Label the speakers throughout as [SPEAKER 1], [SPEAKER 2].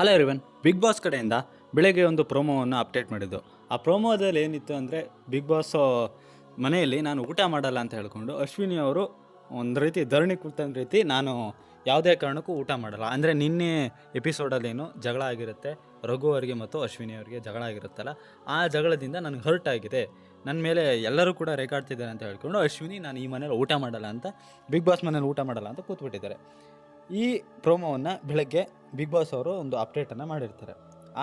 [SPEAKER 1] Hello everyone big boss ಕಡೆಯಿಂದ ಬೆಳಗ್ಗೆ ಒಂದು ಪ್ರೋಮೋವನ್ನು ಅಪ್ಡೇಟ್ ಮಾಡಿದ್ದು. ಆ ಪ್ರೋಮೋದಲ್ಲಿ ಏನಿತ್ತು ಅಂದರೆ ಬಿಗ್ ಬಾಸ್ ಮನೆಯಲ್ಲಿ ನಾನು ಊಟ ಮಾಡಲ್ಲ ಅಂತ ಹೇಳ್ಕೊಂಡು ಅಶ್ವಿನಿ ಅವರು ಒಂದು ರೀತಿ ಧರಣಿ ಕುಳಿತಂದ ರೀತಿ ನಾನು ಯಾವುದೇ ಕಾರಣಕ್ಕೂ ಊಟ ಮಾಡಲ್ಲ. ಅಂದರೆ ನಿನ್ನೆ ಎಪಿಸೋಡಲ್ಲೇನು ಜಗಳ ಆಗಿರುತ್ತೆ, ರಘು ಅವರಿಗೆ ಮತ್ತು ಅಶ್ವಿನಿ ಅವರಿಗೆ ಜಗಳ ಆಗಿರುತ್ತಲ್ಲ, ಆ ಜಗಳದಿಂದ ನನಗೆ ಹರ್ಟ್ ಆಗಿದೆ. ನನ್ನ ಮೇಲೆ ಎಲ್ಲರೂ ಕೂಡ ರೇಕಾಡ್ತಿದ್ದಾರೆ ಅಂತ ಹೇಳ್ಕೊಂಡು ಅಶ್ವಿನಿ ನಾನು ಈ ಮನೇಲಿ ಊಟ ಮಾಡಲ್ಲ ಅಂತ ಬಿಗ್ ಬಾಸ್ ಮನೇಲಿ ಊಟ ಮಾಡಲ್ಲ ಅಂತ ಕೂತ್ಬಿಟ್ಟಿದ್ದಾರೆ. ಈ ಪ್ರೋಮೋವನ್ನು ಬೆಳಗ್ಗೆ ಬಿಗ್ ಬಾಸ್ ಅವರು ಒಂದು ಅಪ್ಡೇಟನ್ನು ಮಾಡಿರ್ತಾರೆ.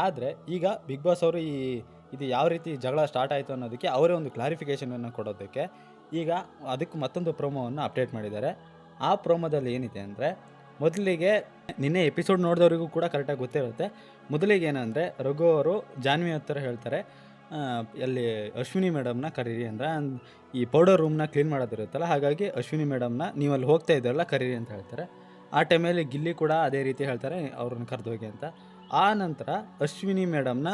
[SPEAKER 1] ಆದರೆ ಈಗ ಬಿಗ್ ಬಾಸ್ ಅವರು ಈ, ಇದು ಯಾವ ರೀತಿ ಜಗಳ ಸ್ಟಾರ್ಟ್ ಆಯಿತು ಅನ್ನೋದಕ್ಕೆ ಅವರೇ ಒಂದು ಕ್ಲಾರಿಫಿಕೇಷನನ್ನು ಕೊಡೋದಕ್ಕೆ ಈಗ ಅದಕ್ಕೆ ಮತ್ತೊಂದು ಪ್ರೋಮೋವನ್ನು ಅಪ್ಡೇಟ್ ಮಾಡಿದ್ದಾರೆ. ಆ ಪ್ರೋಮೋದಲ್ಲಿ ಏನಿದೆ ಅಂದರೆ, ಮೊದಲಿಗೆ ನಿನ್ನೆ ಎಪಿಸೋಡ್ ನೋಡಿದವರಿಗೂ ಕೂಡ ಕರೆಕ್ಟಾಗಿ ಗೊತ್ತಿರುತ್ತೆ ಮೊದಲಿಗೆ ಏನಂದರೆ, ರಘು ಅವರು ಜಾನ್ವಿ ಹತ್ತಿರ ಹೇಳ್ತಾರೆ ಅಲ್ಲಿ ಅಶ್ವಿನಿ ಮೇಡಮ್ನ ಕರೀರಿ ಅಂದರೆ ಈ ಪೌಡರ್ ರೂಮ್ನ ಕ್ಲೀನ್ ಮಾಡೋದಿರುತ್ತಲ್ಲ, ಹಾಗಾಗಿ ಅಶ್ವಿನಿ ಮೇಡಮ್ನ ನೀವು ಅಲ್ಲಿ ಹೋಗ್ತಾ ಇದ್ದಾರಲ್ಲ ಕರೀರಿ ಅಂತ ಹೇಳ್ತಾರೆ. ಆ ಟೈಮಲ್ಲಿ ಗಿಲ್ಲಿ ಕೂಡ ಅದೇ ರೀತಿ ಹೇಳ್ತಾರೆ, ಅವ್ರನ್ನ ಕರೆದೋಗಿ ಅಂತ. ಆ ನಂತರ ಅಶ್ವಿನಿ ಮೇಡಮ್ನ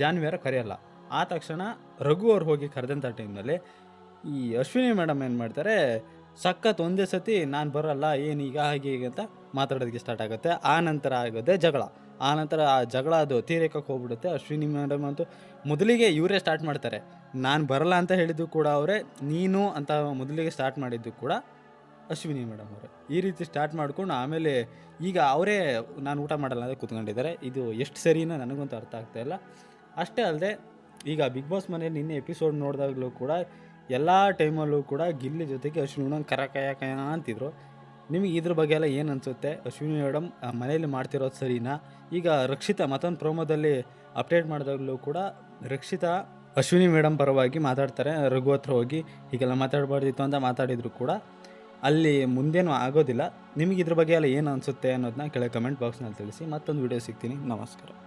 [SPEAKER 1] ಜಾನ್ವಿಯರ ಕರೆಯಲ್ಲ. ಆ ತಕ್ಷಣ ರಘು ಅವ್ರು ಹೋಗಿ ಕರೆದಂಥ ಟೈಮ್ನಲ್ಲಿ ಈ ಅಶ್ವಿನಿ ಮೇಡಮ್ ಏನು ಮಾಡ್ತಾರೆ, ಸಖತ್ ಒಂದೇ ಸತಿ ನಾನು ಬರೋಲ್ಲ, ಏನು ಈಗ ಹಾಗೆ ಹೀಗೆ ಅಂತ ಮಾತಾಡೋದಕ್ಕೆ ಸ್ಟಾರ್ಟ್ ಆಗುತ್ತೆ. ಆ ನಂತರ ಆಗೋದೇ ಜಗಳ. ಆ ನಂತರ ಆ ಜಗಳ ಅದು ತೀರೇಕಕ್ಕೆ ಹೋಗ್ಬಿಡುತ್ತೆ. ಅಶ್ವಿನಿ ಮೇಡಮ್ ಅಂತೂ ಮೊದಲಿಗೆ ಇವರೇ ಸ್ಟಾರ್ಟ್ ಮಾಡ್ತಾರೆ. ನಾನು ಬರಲ್ಲ ಅಂತ ಹೇಳಿದ್ದು ಕೂಡ ಅವರೇ, ನೀನು ಅಂತ ಮೊದಲಿಗೆ ಸ್ಟಾರ್ಟ್ ಮಾಡಿದ್ದು ಕೂಡ ಅಶ್ವಿನಿ ಮೇಡಮ್ ಅವರೇ. ಈ ರೀತಿ ಸ್ಟಾರ್ಟ್ ಮಾಡ್ಕೊಂಡು ಆಮೇಲೆ ಈಗ ಅವರೇ ನಾನು ಊಟ ಮಾಡಲ್ಲ ಅಂದರೆ ಕೂತ್ಕೊಂಡಿದ್ದಾರೆ. ಇದು ಎಷ್ಟು ಸರಿನೋ ನನಗಂತೂ ಅರ್ಥ ಆಗ್ತಾ ಇಲ್ಲ. ಅಷ್ಟೇ ಅಲ್ಲದೆ ಈಗ ಬಿಗ್ ಬಾಸ್ ಮನೇಲಿ ನಿನ್ನೆ ಎಪಿಸೋಡ್ ನೋಡಿದಾಗಲೂ ಕೂಡ ಎಲ್ಲ ಟೈಮಲ್ಲೂ ಕೂಡ ಗಿಲ್ಲಿ ಜೊತೆಗೆ ಅಶ್ವಿನಿ ಕರ ಕಯ ಕಯ ಅಂತಿದ್ರು. ನಿಮಗೆ ಇದ್ರ ಬಗ್ಗೆ ಎಲ್ಲ ಏನು ಅನಿಸುತ್ತೆ? ಅಶ್ವಿನಿ ಮೇಡಮ್ ಮನೆಯಲ್ಲಿ ಮಾಡ್ತಿರೋದು ಸರಿನಾ? ಈಗ ರಕ್ಷಿತಾ ಮತ್ತೊಂದು ಪ್ರೋಮೋದಲ್ಲಿ ಅಪ್ಡೇಟ್ ಮಾಡಿದಾಗಲೂ ಕೂಡ ರಕ್ಷಿತಾ ಅಶ್ವಿನಿ ಮೇಡಮ್ ಪರವಾಗಿ ಮಾತಾಡ್ತಾರೆ. ರಘು ಹತ್ರ ಹೋಗಿ, ಹೀಗೆಲ್ಲ ಮಾತಾಡಬಾರ್ದಿತ್ತು ಅಂತ ಮಾತಾಡಿದ್ರು ಕೂಡ ಅಲ್ಲಿ ಮುಂದೇನು ಆಗೋದಿಲ್ಲ. ನಿಮಗೆ ಇದ್ರ ಬಗ್ಗೆ ಎಲ್ಲ ಏನು ಅನಿಸುತ್ತೆ ಅನ್ನೋದನ್ನ ಕೆಳಗೆ ಕಮೆಂಟ್ ಬಾಕ್ಸ್ನಲ್ಲಿ ತಿಳಿಸಿ. ಮತ್ತೊಂದು ವಿಡಿಯೋ ಸಿಗ್ತೀನಿ. ನಮಸ್ಕಾರ.